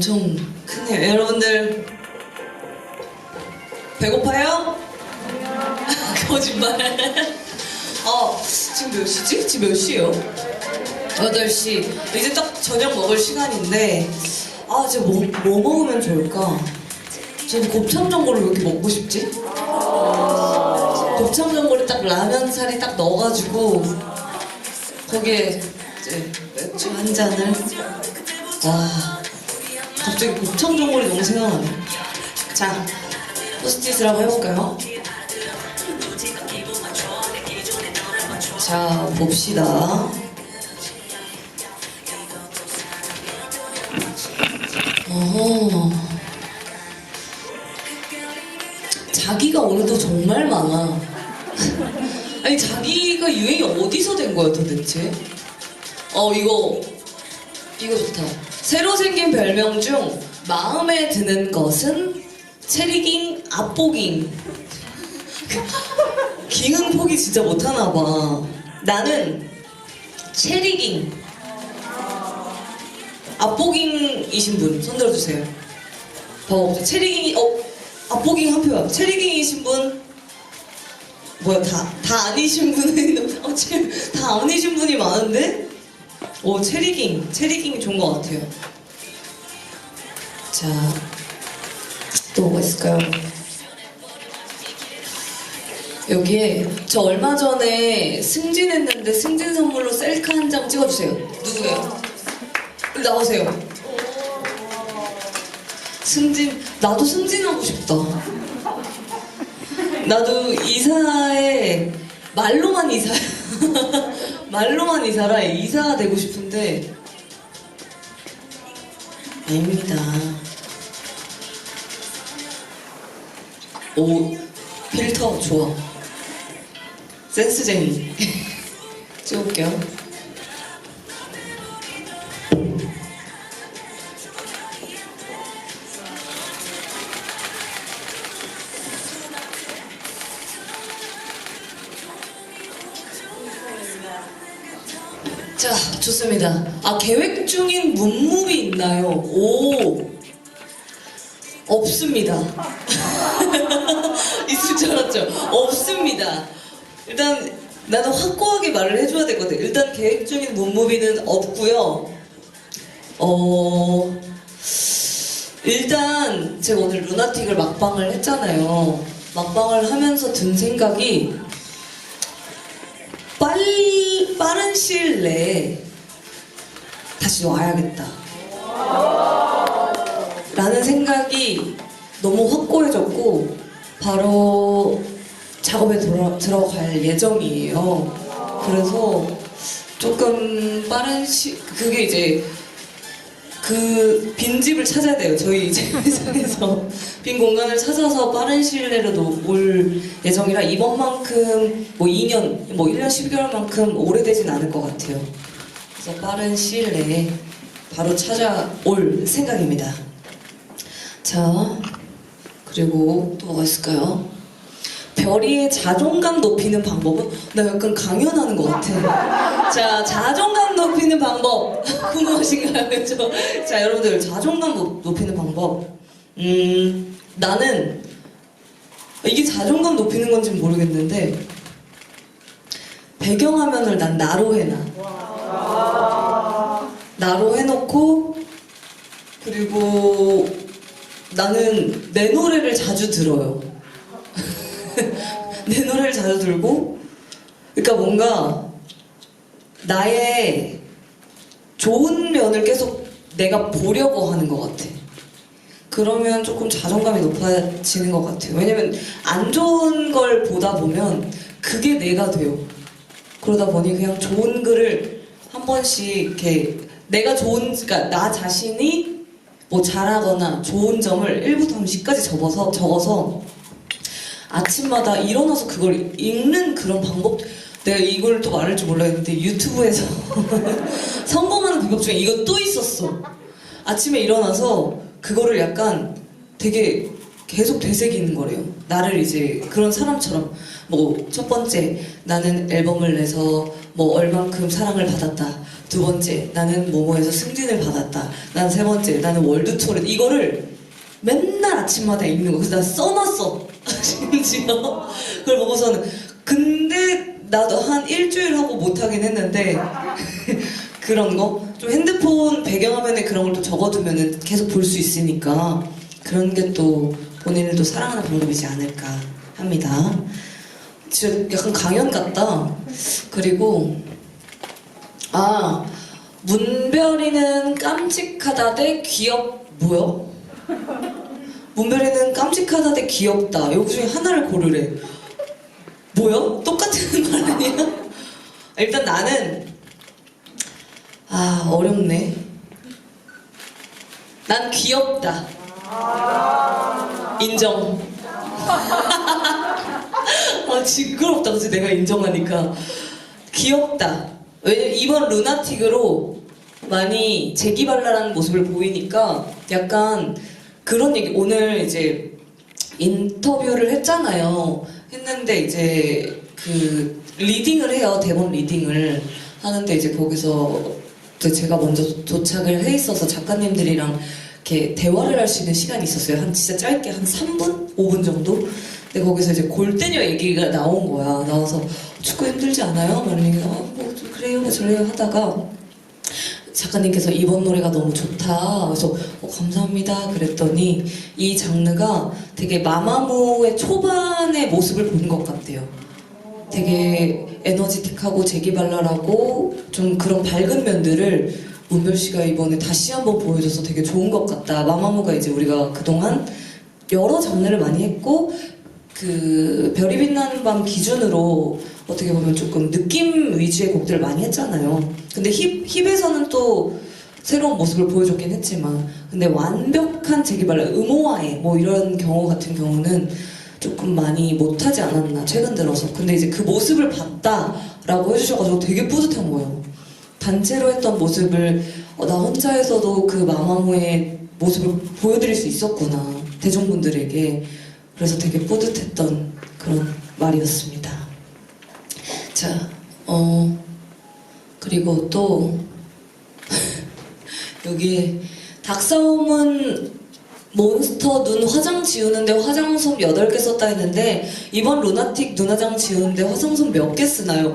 엄청 크네요. 여러분들 배고파요? 거짓말. 어, 지금 몇 시지? 지금 몇 시예요? 8시. 이제 딱 저녁 먹을 시간인데, 아, 이제 뭐, 뭐 먹으면 좋을까? 저는 곱창 전골을 왜 이렇게 먹고 싶지? 곱창 전골에 딱 라면 살이 딱 넣어가지고, 거기에 이제 맥주 한 잔을. 와, 갑자기 곱창 전골이 너무 생각나네. 자, 포스트잇을 한번 해볼까요? 자, 봅시다. 어. 자기가 오늘도 정말 많아. 아니, 자기가 유행이 어디서 된 거야, 도대체? 어, 이거, 이거 좋다. 새로 생긴 별명 중 마음에 드는 것은 체리깅, 앞보깅. 깅은 포기 진짜 못하나 봐. 나는 체리깅. 앞보깅이신 분, 손 들어주세요. 봐봐, 체리깅이, 어, 앞보깅 한 표야. 체리깅이신 분, 뭐야, 다, 다 아니신 분이, 어, 체, 다 아니신 분이 많은데? 오, 체리깅. 체리깅이 좋은 것 같아요. 자, 또 뭐가 있을까요? 여기에 저 얼마 전에 승진했는데 승진 선물로 셀카 한 장 찍어주세요. 누구예요? 나오세요. 승진 나도 승진하고 싶다. 나도 이사에 말로만 이사 말로만 이사라 이사가 되고 싶은데 아닙니다. 오 필터 좋아. 센스쟁이. 찍어볼게요. 좋습니다. 아, 계획 중인 문무비 있나요? 오. 없습니다. 있을 줄 알았죠? 없습니다. 일단 나는 확고하게 말을 해줘야 되거든. 일단 계획 중인 문무비는 없고요. 어 일단 제가 오늘 루나틱을 막방을 했잖아요. 막방을 하면서 든 생각이 빨리 빠른 시일 내에 다시 와야겠다. 라는 생각이 너무 확고해졌고 바로 작업에 들어, 들어갈 예정이에요. 그래서 조금 빠른 시 그게 이제 그 빈집을 찾아야 돼요. 저희 이제 회사에서 빈 공간을 찾아서 빠른 시일 내로 올 예정이라 이번만큼 뭐 2년, 뭐 1년 12개월만큼 오래되진 않을 것 같아요. 그래서 빠른 시일 내에 바로 찾아올 생각입니다. 자, 그리고 또 뭐가 있을까요? 별이의 자존감 높이는 방법은 나 약간 강연하는 것 같아. 자, 자존감 높이는 방법 궁금하신가요? 그죠? 자, 여러분들 자존감 높- 높이는 방법. 음, 나는 이게 자존감 높이는 건지 는 모르겠는데 배경화면을 난 나로 해놔. 나로 해놓고 그리고 나는 내 노래를 자주 들어요. 내 노래를 자주 들고, 그러니까 뭔가 나의 좋은 면을 계속 내가 보려고 하는 것 같아. 그러면 조금 자존감이 높아지는 것 같아요. 왜냐면 안 좋은 걸 보다 보면 그게 내가 돼요. 그러다 보니 그냥 좋은 글을 한 번씩 이렇게 내가 좋은, 그러니까 나 자신이 뭐 잘하거나 좋은 점을 1부터 10까지 적어서, 적어서 아침마다 일어나서 그걸 읽는 그런 방법 내가 이걸 또 말할 줄 몰랐는데 유튜브에서 성공하는 방법 중에 이거 또 있었어. 아침에 일어나서 그거를 약간 되게 계속 되새기는 거래요. 나를 이제 그런 사람처럼. 뭐 첫 번째 나는 앨범을 내서 뭐 얼만큼 사랑을 받았다 두 번째 나는 뭐뭐에서 승진을 받았다. 난 세 번째 나는 월드 투어를 이거를 맨날 아침마다 읽는 거. 그래서 나 써놨어. 심지어 그걸 보고서는 근데 나도 한 일주일 하고 못하긴 했는데 그런 거 좀 핸드폰 배경화면에 그런 걸 또 적어두면은 계속 볼 수 있으니까 그런 게 또 본인을 또 사랑하는 방법이지 않을까 합니다. 진짜 약간 강연 같다. 그리고 아 문별이는 깜찍하다 대 귀엽 뭐야? 문별이는 깜찍하다 대 귀엽다. 여기 중에 하나를 고르래. 뭐야? 똑같은 말 아니야? 일단 나는 아 어렵네. 난 귀엽다. 인정. 아 징그럽다. 그치 내가 인정하니까 귀엽다. 왜냐면 이번 루나틱으로 많이 재기발랄한 모습을 보이니까 약간 그런 얘기 오늘 이제 인터뷰를 했잖아요. 했는데 이제 그 리딩을 해요. 대본 리딩을 하는데 이제 거기서 제가 먼저 도착을 해 있어서 작가님들이랑 이렇게 대화를 할 수 있는 시간이 있었어요. 한 진짜 짧게 한 3분? 5분 정도? 근데 거기서 이제 골대녀 얘기가 나온 거야. 나와서 축구 힘들지 않아요? 막 이런 얘기가 어, 뭐좀 그래요, 뭐 저래요 하다가 작가님께서 이번 노래가 너무 좋다. 그래서 어, 감사합니다. 그랬더니 이 장르가 되게 마마무의 초반의 모습을 보는 것 같아요. 되게 에너지틱하고 재기발랄하고 좀 그런 밝은 면들을 문별 씨가 이번에 다시 한번 보여줘서 되게 좋은 것 같다. 마마무가 이제 우리가 그동안 여러 장르를 많이 했고 그 별이 빛나는 밤 기준으로 어떻게 보면 조금 느낌 위주의 곡들을 많이 했잖아요. 근데 힙, 힙에서는 또 새로운 모습을 보여줬긴 했지만 근데 완벽한 재기발랄, 음호화해 뭐 이런 경우 같은 경우는 조금 많이 못하지 않았나 최근 들어서. 근데 이제 그 모습을 봤다라고 해주셔가지고 되게 뿌듯한 거예요. 단체로 했던 모습을 어, 나 혼자에서도 그 마마무의 모습을 보여드릴 수 있었구나 대중분들에게. 그래서 되게 뿌듯했던 그런 말이었습니다 자, 어 그리고 또 여기에 닭싸움은 몬스터 눈 화장 지우는데 화장솜 8개 썼다 했는데 이번 루나틱 눈화장 지우는데 화장솜 몇 개 쓰나요?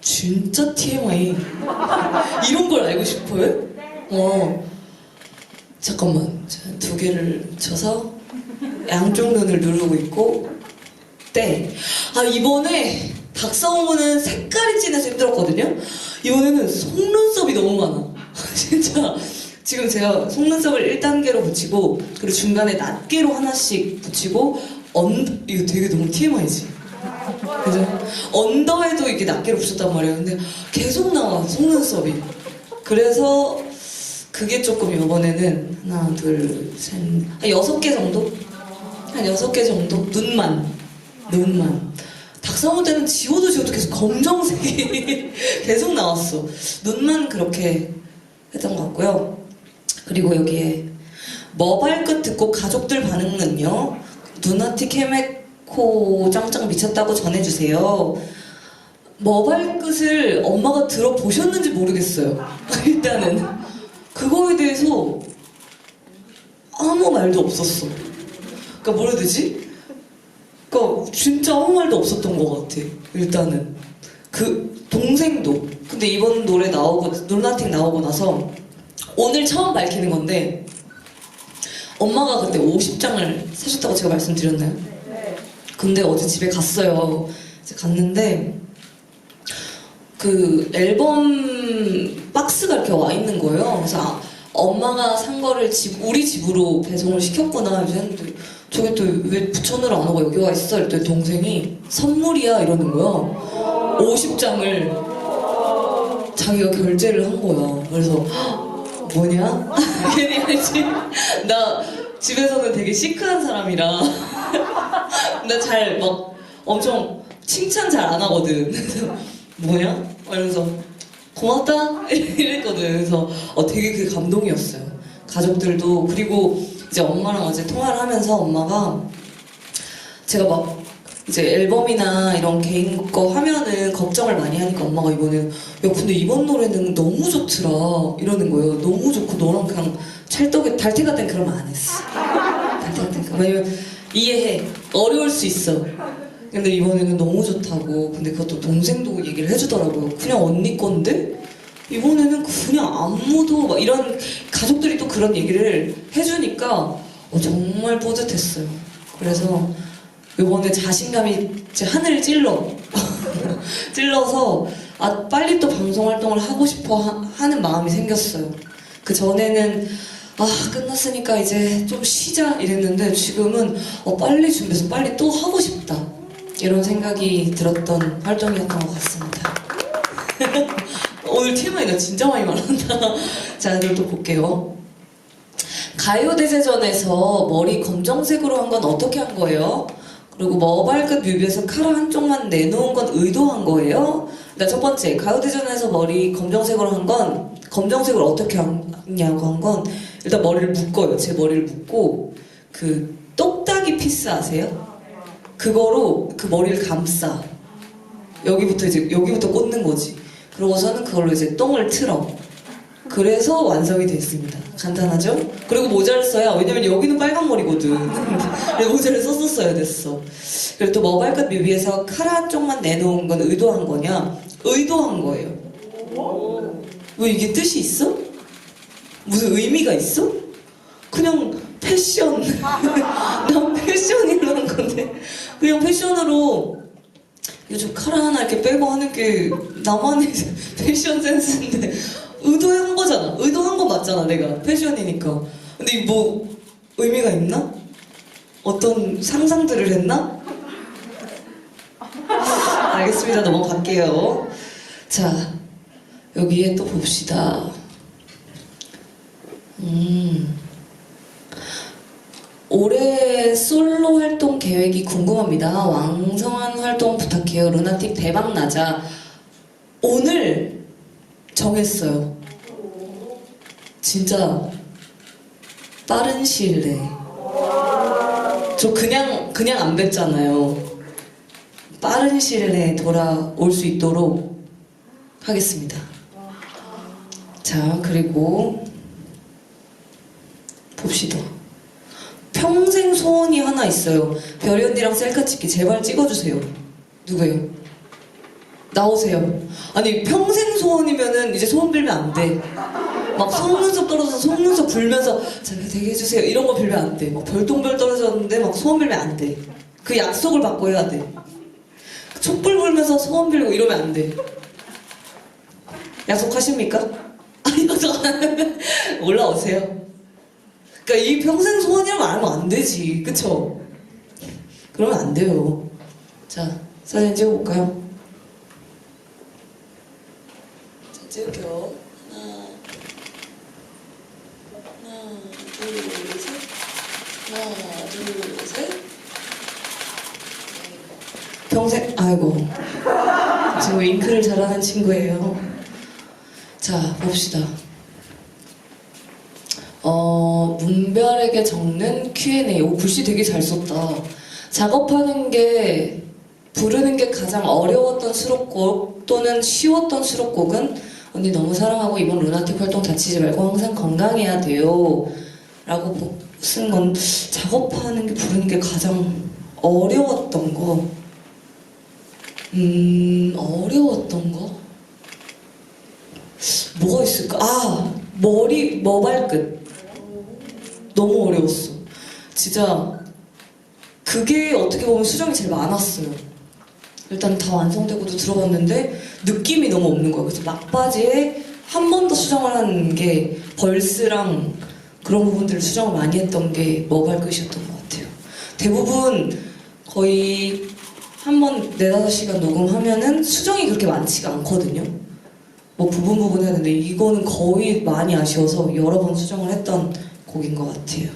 진짜 TMI 이런 걸 알고 싶어요? 어 잠깐만 자, 두 개를 쳐서 양쪽 눈을 누르고 있고 땡아 이번에 닭싸움은 색깔이 진해서 힘들었거든요. 이번에는 속눈썹이 너무 많아. 진짜. 지금 제가 속눈썹을 1단계로 붙이고 그리고 중간에 낱개로 하나씩 붙이고 언 이거 되게 너무 TMI지. 그죠? 언더에도 이렇게 낱개로 붙였단 말이에요. 근데 계속 나와 속눈썹이. 그래서 그게 조금 이번에는 하나 둘셋한 여섯 개 정도? 한 여섯 개 정도? 눈만. 눈만 닭사모 때는 지워도 지워도 계속 검정색이 계속 나왔어. 눈만 그렇게 했던 것 같고요. 그리고 여기에 머발끝 듣고 가족들 반응은요? 누나틱 헤메코 짱짱 미쳤다고 전해주세요. 머발끝을 엄마가 들어보셨는지 모르겠어요. 일단은. 그거에 대해서 아무 말도 없었어. 그러니까 뭐라 해야 되지? 그러니까 진짜 아무 말도 없었던 것 같아 일단은 그 동생도 근데 이번 노래 나오고 누나틱 나오고 나서 오늘 처음 밝히는 건데 엄마가 그때 50장을 사셨다고 제가 말씀드렸나요? 근데 어제 집에 갔어요. 이제 갔는데 그 앨범 박스가 이렇게 와 있는 거예요. 그래서 아, 엄마가 산 거를 집 우리 집으로 배송을 시켰구나 이제 했는데 저게 또 왜 부천으로 안 오고 여기 와 있어? 이랬더니 동생이 선물이야 이러는 거야. 50장을 자기가 결제를 한 거야. 그래서 뭐냐? 괜히 알지? 나 집에서는 되게 시크한 사람이라 나 잘 막 엄청 칭찬 잘 안 하거든. 뭐냐? 이러면서 고맙다 이랬거든. 그래서 어, 되게 그 감동이었어요. 가족들도 그리고 이제 엄마랑 어제 통화를 하면서 엄마가 제가 막 이제 앨범이나 이런 개인 거 하면은 걱정을 많이 하니까 엄마가 이번에는 야 근데 이번 노래는 너무 좋더라 이러는 거예요. 너무 좋고 너랑 그냥 찰떡에 달태가 땐 그러면 안 했어. 달태가 땐 그러면 왜냐면 이해해 어려울 수 있어. 근데 이번에는 너무 좋다고 근데 그것도 동생도 얘기를 해주더라고요. 그냥 언니 건데 이번에는 그냥 안무도 막 이런 가족들이 또 그런 얘기를 해주니까 어, 정말 뿌듯했어요. 그래서 이번에 자신감이 이제 하늘을 찔러 찔러서 아 빨리 또 방송 활동을 하고 싶어 하, 는 마음이 생겼어요. 그 전에는 아 끝났으니까 이제 좀 쉬자 이랬는데 지금은 어, 빨리 준비해서 빨리 또 하고 싶다 이런 생각이 들었던 활동이었던 것 같습니다. 오늘 나 진짜 많이 말한다. 자, 그럼 또 볼게요. 가요대제전에서 머리 검정색으로 한 건 어떻게 한 거예요? 그리고 머발끝 뮤비에서 카라 한쪽만 내놓은 건 의도한 거예요? 그러니까 첫 번째, 가요대전에서 머리 검정색으로 한 건, 검정색으로 어떻게 하냐고 한 건, 일단 머리를 묶어요. 제 머리를 묶고, 그, 똑딱이 피스 아세요? 그거로 그 머리를 감싸. 여기부터 이제, 여기부터 꽂는 거지. 그러고서는 그걸로 이제 똥을 틀어. 그래서 완성이 됐습니다. 간단하죠? 그리고 모자를 써야, 왜냐면 여기는 빨간 머리거든. 그래서 모자를 썼었어야 됐어. 그리고 또 머발끝 뮤비에서 카라 한쪽만 내놓은 건 의도한 거냐? 의도한 거예요. 왜 이게 뜻이 있어? 무슨 의미가 있어? 그냥 패션. 난 패션이라는 건데. 그냥 패션으로 요즘 카라 하나 이렇게 빼고 하는 게 나만의 패션 센스인데 의도한 거잖아. 의도한 거 맞잖아, 내가. 패션이니까. 근데 이뭐 의미가 있나? 어떤 상상들을 했나? 알겠습니다. 넘어갈게요. 자, 여기에 또 봅시다. 음. 올해 솔로 활동 계획이 궁금합니다. 왕성한 활동 부탁해요. 루나틱 대박 나자. 오늘 정했어요. 진짜 빠른 시일 내에. 저 그냥 그냥 안 뵀잖아요. 빠른 시일 내에 돌아올 수 있도록 하겠습니다. 자 그리고 봅시다. 평생 소원이 하나 있어요. 별이 언니랑 셀카 찍기 제발 찍어주세요. 누구요? 나오세요. 아니 평생 소원이면은 이제 소원 빌면 안 돼. 막 속눈썹 떨어져서 속눈썹 불면서 제가 되게 해주세요 이런 거 빌면 안 돼. 막 별똥별 떨어졌는데 막 소원 빌면 안 돼. 그 약속을 받고 해야 돼. 촛불 불면서 소원 빌고 이러면 안 돼. 약속하십니까? 아니 약속 안 올라오세요. 그러니까 이 평생 소원이라고 안 하면 안 되지, 그쵸? 그러면 안 돼요. 자, 사진 찍어볼까요? 자, 찍을게요. 하나, 하나, 둘, 셋. 하나, 둘, 셋. 평생, 아이고. 지금 윙크를 잘하는 친구예요. 자, 봅시다. 어, 문별에게 적는 Q&A. 오, 글씨 되게 잘 썼다. 작업하는 게, 부르는 게 가장 어려웠던 수록곡 또는 쉬웠던 수록곡은 언니 너무 사랑하고 이번 루나틱 활동 다치지 말고 항상 건강해야 돼요. 라고 쓴 건 작업하는 게 부르는 게 가장 어려웠던 거. 음, 어려웠던 거? 뭐가 있을까? 아, 머리, 머발끝. 너무 어려웠어. 진짜 그게 어떻게 보면 수정이 제일 많았어요. 일단 다 완성되고도 들어봤는데 느낌이 너무 없는 거예요. 그래서 막바지에 한 번 더 수정을 한 게 벌스랑 그런 부분들을 수정을 많이 했던 게 머발끝이었던 것 같아요. 대부분 거의 한 번 네다섯 시간 녹음하면은 수정이 그렇게 많지가 않거든요. 뭐 부분 부분 했는데 이거는 거의 많이 아쉬워서 여러 번 수정을 했던 곡인 것 같아요.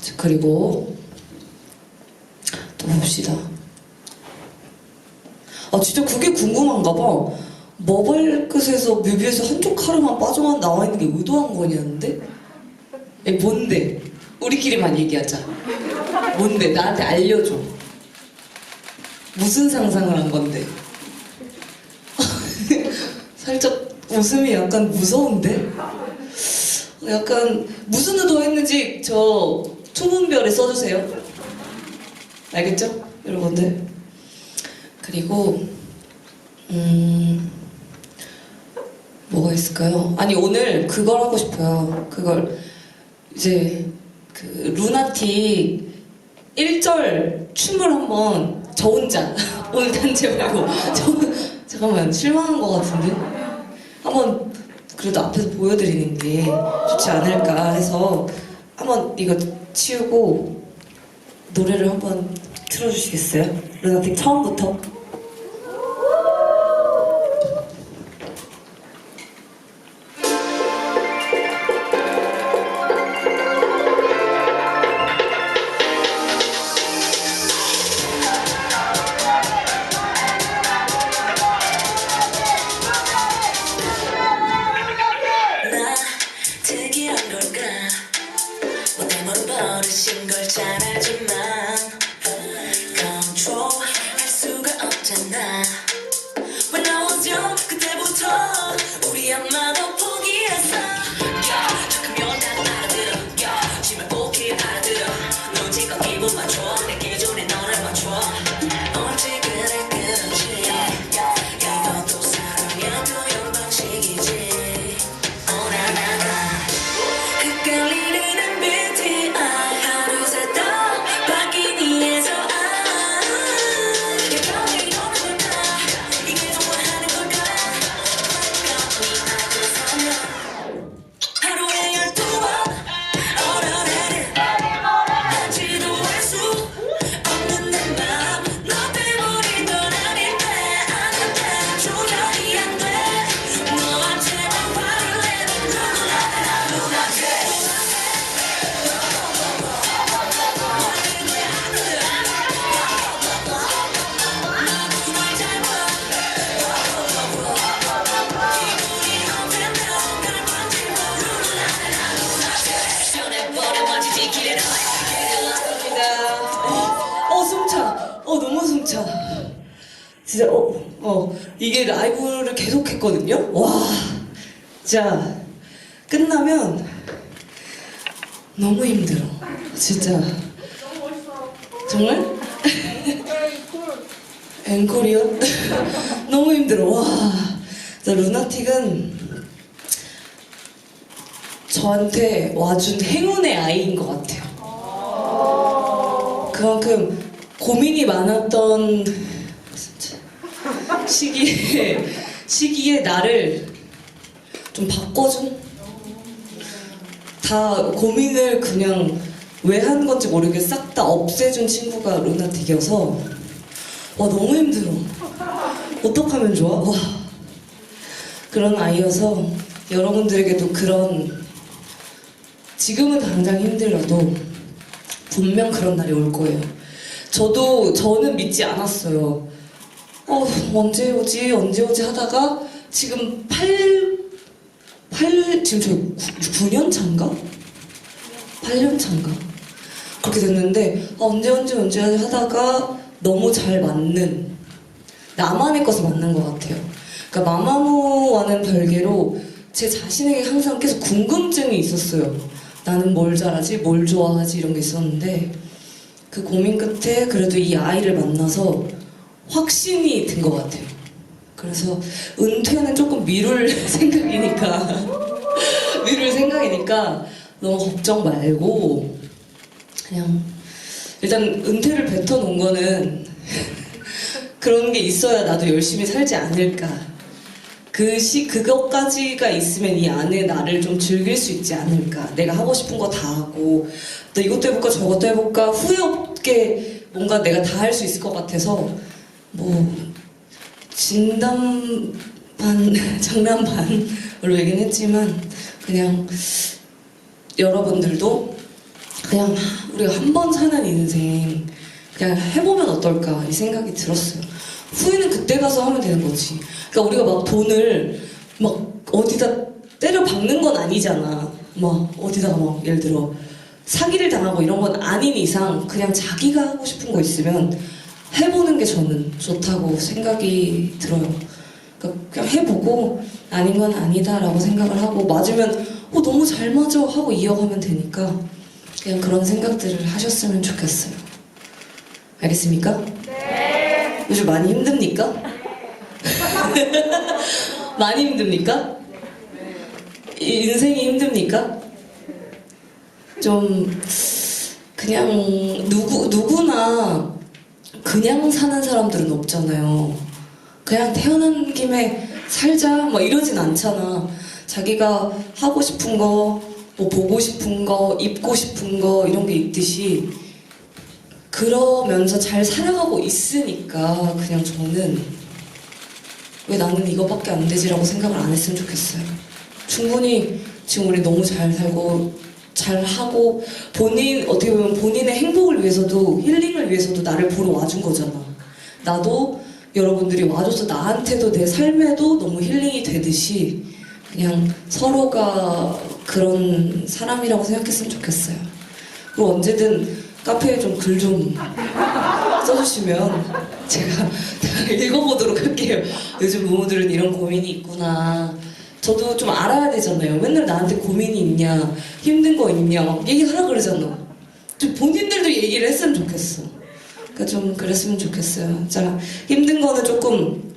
자, 그리고 또 봅시다. 아 진짜 그게 궁금한가 봐. 머발끝에서 뮤비에서 한쪽 카르만 빠져만 나와 있는 게 의도한 거냐는데? 에 뭔데? 우리끼리만 얘기하자. 뭔데? 나한테 알려줘. 무슨 상상을 한 건데? 살짝 웃음이 약간 무서운데? 약간 무슨 의도 했는지 저 투문별에 써주세요. 알겠죠? 여러분들. 그리고 음 뭐가 있을까요? 아니 오늘 그걸 하고 싶어요. 그걸 이제 그 루나틱 1절 춤을 한번 저 혼자 오늘 단체 말고 저 잠깐만 실망한 것 같은데 한번 그래도 앞에서 보여드리는 게 좋지 않을까 해서 한번 이거 치우고 노래를 한번 틀어주시겠어요? 루나틱 처음부터 어, 숨차. 어, 너무 숨차. 진짜, 어, 어, 이게 라이브를 계속 했거든요? 와. 자, 끝나면 너무 힘들어. 진짜. 정말? 앵콜이요? 너무 힘들어. 와. 자, 루나틱은 저한테 와준 행운의 아이인 것 같아요. 그만큼 고민이 많았던 시기에 시기에 나를 좀 바꿔준? 다 고민을 그냥 왜 한 건지 모르게 싹 다 없애준 친구가 루나틱이어서 와 너무 힘들어. 어떡하면 좋아? 와. 그런 아이여서 여러분들에게도 그런 지금은 당장 힘들어도 분명 그런 날이 올 거예요. 저도 저는 믿지 않았어요. 어 언제 오지 언제 오지 하다가 지금 8, 8 지금 저 9, 년 차인가? 8년 차인가? 그렇게 됐는데 아, 언제 언제 언제 하다가 너무 잘 맞는 나만의 것을 만난 것 같아요. 그러니까 마마무와는 별개로 제 자신에게 항상 계속 궁금증이 있었어요. 나는 뭘 잘하지, 뭘 좋아하지 이런 게 있었는데 그 고민 끝에 그래도 이 아이를 만나서 확신이 든 것 같아요. 그래서 은퇴는 조금 미룰 생각이니까 미룰 생각이니까 너무 걱정 말고 그냥 일단 은퇴를 뱉어놓은 거는 그런 게 있어야 나도 열심히 살지 않을까. 그 시, 그것까지가 있으면 이 안에 나를 좀 즐길 수 있지 않을까. 내가 하고 싶은 거 다 하고, 또 이것도 해볼까, 저것도 해볼까, 후회 없게 뭔가 내가 다 할 수 있을 것 같아서, 뭐, 진담 반, 장난 반으로 얘기는 했지만, 그냥 여러분들도 그냥 우리가 한 번 사는 인생 그냥 해보면 어떨까 이 생각이 들었어요. 후회는 그때 가서 하면 되는 거지. 그러니까 우리가 막 돈을 막 어디다 때려 박는 건 아니잖아. 막 어디다가 막 예를 들어 사기를 당하고 이런 건 아닌 이상 그냥 자기가 하고 싶은 거 있으면 해보는 게 저는 좋다고 생각이 들어요. 그러니까 그냥 해보고 아닌 건 아니다라고 생각을 하고 맞으면 어 너무 잘 맞아 하고 이어가면 되니까 그냥 그런 생각들을 하셨으면 좋겠어요. 알겠습니까? 네. 요즘 많이 힘듭니까? 많이 힘듭니까? 이- 인생이 힘듭니까? 좀 그냥 누구 누구나 그냥 사는 사람들은 없잖아요. 그냥 태어난 김에 살자 막 이러진 않잖아. 자기가 하고 싶은 거, 뭐 보고 싶은 거, 입고 싶은 거 이런 게 있듯이 그러면서 잘 살아가고 있으니까 그냥 저는 왜 나는 이거밖에 안 되지라고 생각을 안 했으면 좋겠어요. 충분히 지금 우리 너무 잘 살고 잘 하고 본인 어떻게 보면 본인의 행복을 위해서도 힐링을 위해서도 나를 보러 와준 거잖아. 나도 여러분들이 와줘서 나한테도 내 삶에도 너무 힐링이 되듯이 그냥 서로가 그런 사람이라고 생각했으면 좋겠어요. 그리고 언제든 카페에 좀 글좀 써주시면 제가 읽어보도록 할게요. 요즘 부모들은 이런 고민이 있구나. 저도 좀 알아야 되잖아요. 맨날 나한테 고민이 있냐, 힘든 거 있냐, 막 얘기하라 그러잖아. 좀 본인들도 얘기를 했으면 좋겠어. 그러니까 좀 그랬으면 좋겠어요. 자, 힘든 거는 조금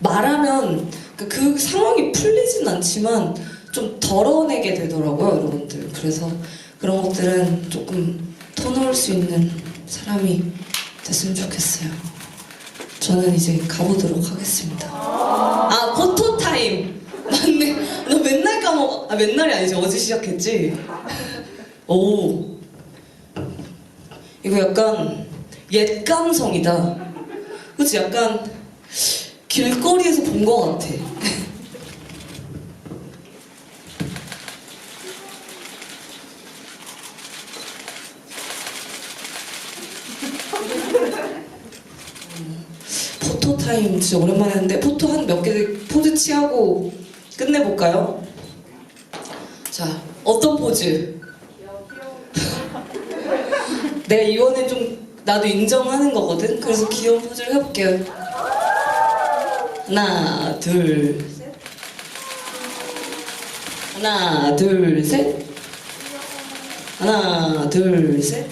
말하면 그, 그 상황이 풀리진 않지만 좀 덜어내게 되더라고요, 여러분들. 그래서 그런 것들은 조금 터놓을 수 있는 사람이 됐으면 좋겠어요. 저는 이제 가보도록 하겠습니다. 아, 포토 타임! 맞네. 너 맨날 까먹어. 아, 맨날이 아니지. 어제 시작했지? 오. 이거 약간 옛 감성이다. 그치? 약간 길거리에서 본 것 같아. 음, 포토 타임 진짜 오랜만에 했는데 포토 한 몇 개 포즈 취하고 끝내볼까요? 자, 어떤 포즈? 내가 이번엔 좀 나도 인정하는 거거든. 그래서 귀여운 포즈를 해볼게요. 하나, 둘, 셋. 하나, 둘, 셋. 하나, 둘, 셋.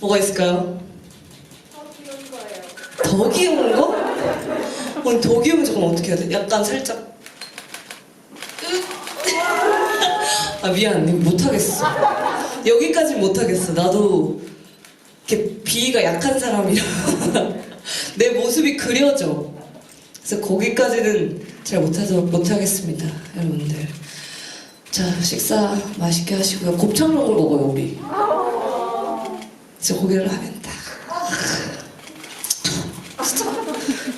뭐가 있을까요? 더 귀여운 거? 어, 더 귀여운 거 잠깐 어떻게 해야 돼? 약간 살짝. 아 미안. 못하겠어. 여기까지 못하겠어. 나도 이렇게 비위가 약한 사람이라 내 모습이 그려져. 그래서 거기까지는 잘 못해서 못하겠습니다 여러분들. 자 식사 맛있게 하시고요. 곱창록을 먹어요 우리 진짜 고기를 하면 딱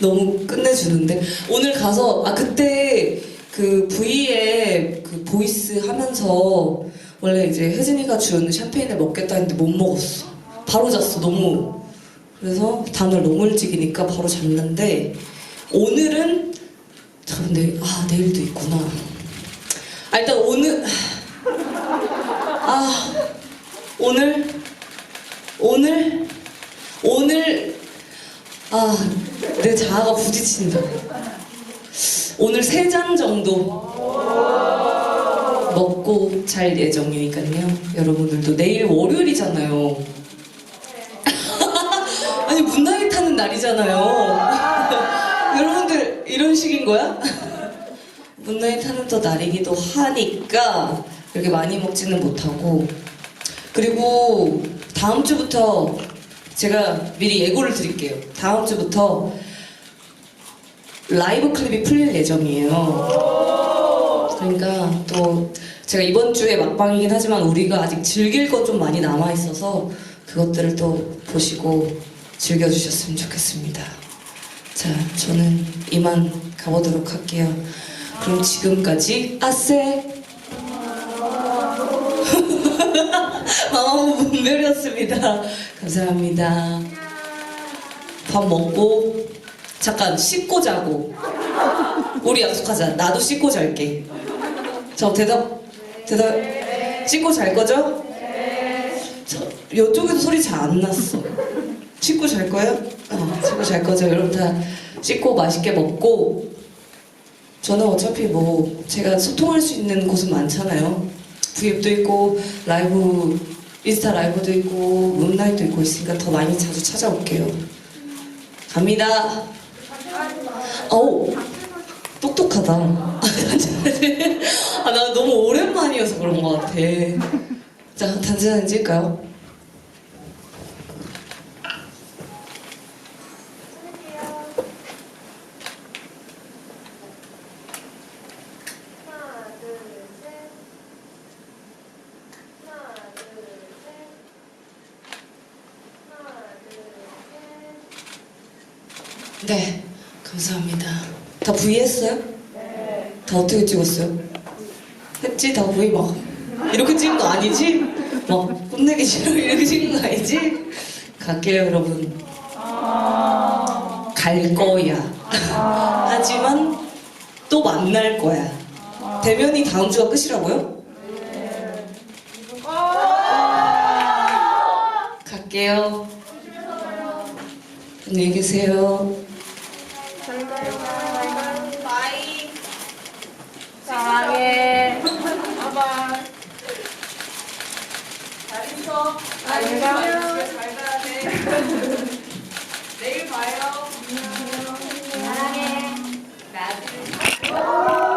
너무 끝내주는데? 오늘 가서 아 그때 그 V에 그 보이스 하면서 원래 이제 혜진이가 준 샴페인을 먹겠다 했는데 못 먹었어. 바로 잤어 너무. 그래서 다음날 너무 일찍이니까 바로 잤는데 오늘은 자 근데 아 내일도 있구나. 아 일단 오늘 아 오늘 오늘 오늘 아 내 자아가 부딪힌다 오늘 세잔 정도 먹고 잘 예정이니까요. 여러분들도 내일 월요일이잖아요. 아니 문나잇 하는 날이잖아요. 여러분들 이런 식인 거야? 문나잇 하는 또 날이기도 하니까 이렇게 많이 먹지는 못하고 그리고 다음 주부터 제가 미리 예고를 드릴게요. 다음 주부터 라이브 클립이 풀릴 예정이에요. 그러니까 또 제가 이번 주에 막방이긴 하지만 우리가 아직 즐길 것 좀 많이 남아 있어서 그것들을 또 보시고 즐겨주셨으면 좋겠습니다. 자, 저는 이만 가보도록 할게요. 그럼 지금까지 아세 마마무 문별이었습니다. 감사합니다. 밥 먹고 잠깐 씻고 자고 우리 약속하자 나도 씻고 잘게 저 대답 대답 씻고 잘 거죠? 저, 이쪽에도 소리 잘 안 났어. 씻고 잘 거예요? 어, 씻고 잘 거죠? 여러분 다 씻고 맛있게 먹고 저는 어차피 뭐 제가 소통할 수 있는 곳은 많잖아요. 브이앱도 있고 라이브 인스타 라이브도 있고 룬라이도 있고 있으니까 더 많이 자주 찾아올게요. 갑니다. 어우 똑똑하다. 아, 나 너무 오랜만이어서 그런 것 같아. 자, 단지 사진 찍을까요? 하나, 둘, 셋. 하나, 둘, 셋. 하나, 둘, 셋. 네, 감사합니다. 다 V 했어요? 다 어떻게 찍었어요? 했지? 다 V 막 이렇게 찍은 거 아니지? 막 끝내기 싫어 이렇게 찍은 거 아니지? 갈게요 여러분. 갈 거야. 하지만 또 만날 거야. 대면이 다음 주가 끝이라고요? 갈게요. 안녕히 계세요. 바이. 사랑해. 바이바이. 잘 있어. 안녕. 잘 가야 돼. 내일 봐요. 사랑해. 나도.